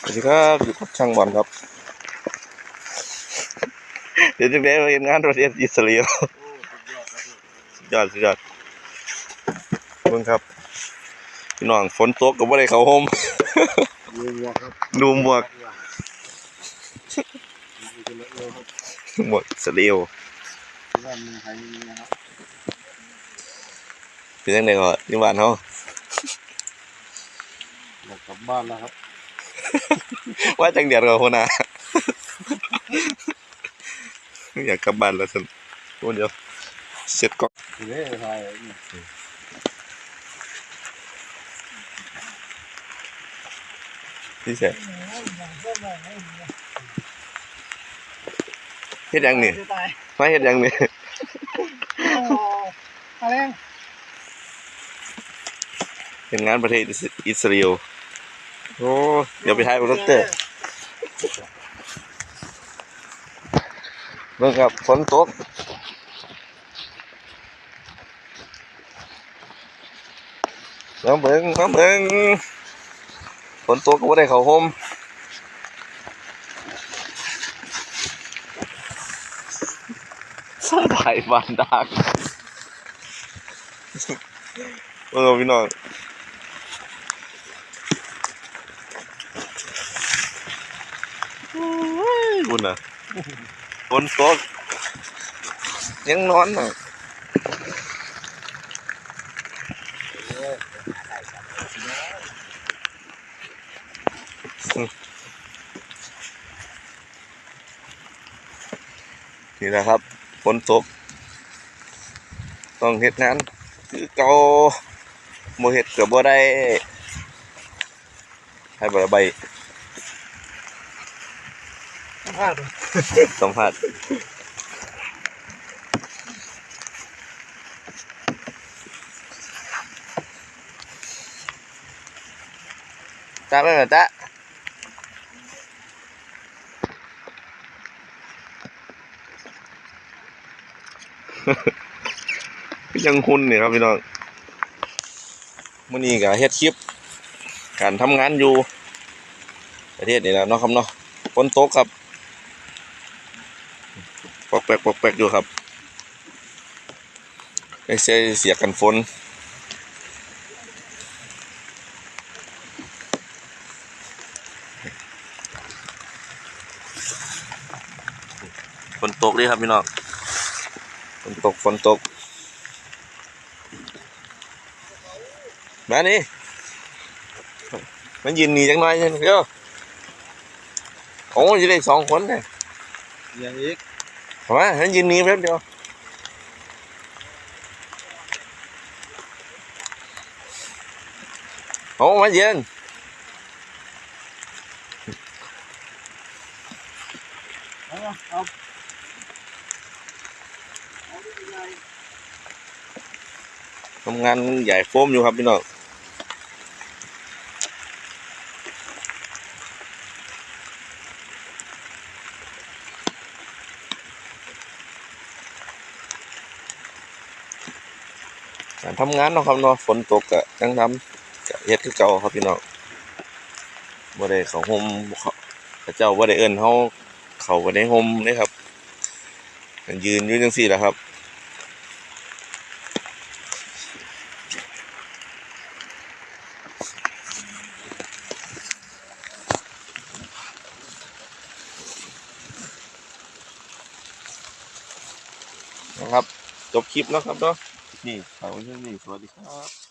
สวัสดีครับอยู่กับช่างบอลครับ เดี๋ยวจะได้เห็นงานประเทศอิสราเอลสุดยอดสุดยอดเบิ่งครับพี่น้องฝนตกก็บ่ได้เข้าโฮมดูวัวครับดูหมวกดูเป็นเร็วครับหมวกอิสราเอลบ้านเมืองไทยนี่นะครับเป็นจังไดก็อยู่บ้านเฮาอยากกลับบ้านแล้วครับ ว่าจังเดียดกับคนน่ะอยากกลับบ้านแล้วซั่นโอ้เดี๋ยวเสร็จก็เฮ้ยไทยนี่พี่แซ่เฮ็ดหยังนี่ตายมาเฮ็ดหยังนี่อะไรเป็นงานประเทศอิสราเอล โอ้เดี๋ยวไปถ่ายรถเตอร์เบิ่งครับฝนตกมาเบิ่งมาเบิ่งฝนตกก็บ่ได้เข้าห่มสบายบานดากเบิ่งเอาพี่น้อง คุณอะ ฝนตกยังนอนอะนี่นะครับฝนตกต้องเฮ็ดงานคือเกาบ่เฮ็ดเก็บ่ได้ให้บ่ใบ พาดสัมผัสจ้าไม่เหมือนจ้ายังหุ่นนี่ยครับพี่น้องมื่อนี้ก็เฮ็ดคลิป การทำงานอยู่ประเทศนี่แหละเนาะครับเนาะฝนตกครับ ปอกแปกปอกแปกอยู่ครับไอ้เสียเสียกันฝนฝนตกเลยครับพี่น้องฝนตกฝนตก มานี่มันยืนหนีจังหน่อยเดี๋ยวโอ้ยจะได้สองคนเลยอย่างอีก เอามาให้ยืนหนี้แป๊บเดียวโอ้มาเย็น เอาเอา ทำงานใหญ่โฟมอยู่ครับพี่น้อง การทำงานเนาะครับเนาะฝนตกกะจังทำกะเฮ็ดคือเก่าครับพี่น้องบ่ได้เขาห่มเขาเจ้าบ่ได้เอิ้นเฮาเขาบ่ได้ห่มเด้ครับยืนอยู่จังซี่แหละครับนะครับ จบคลิปแล้วครับเนาะ นี่ฝากไว้เท่านี้สวัสดีครับ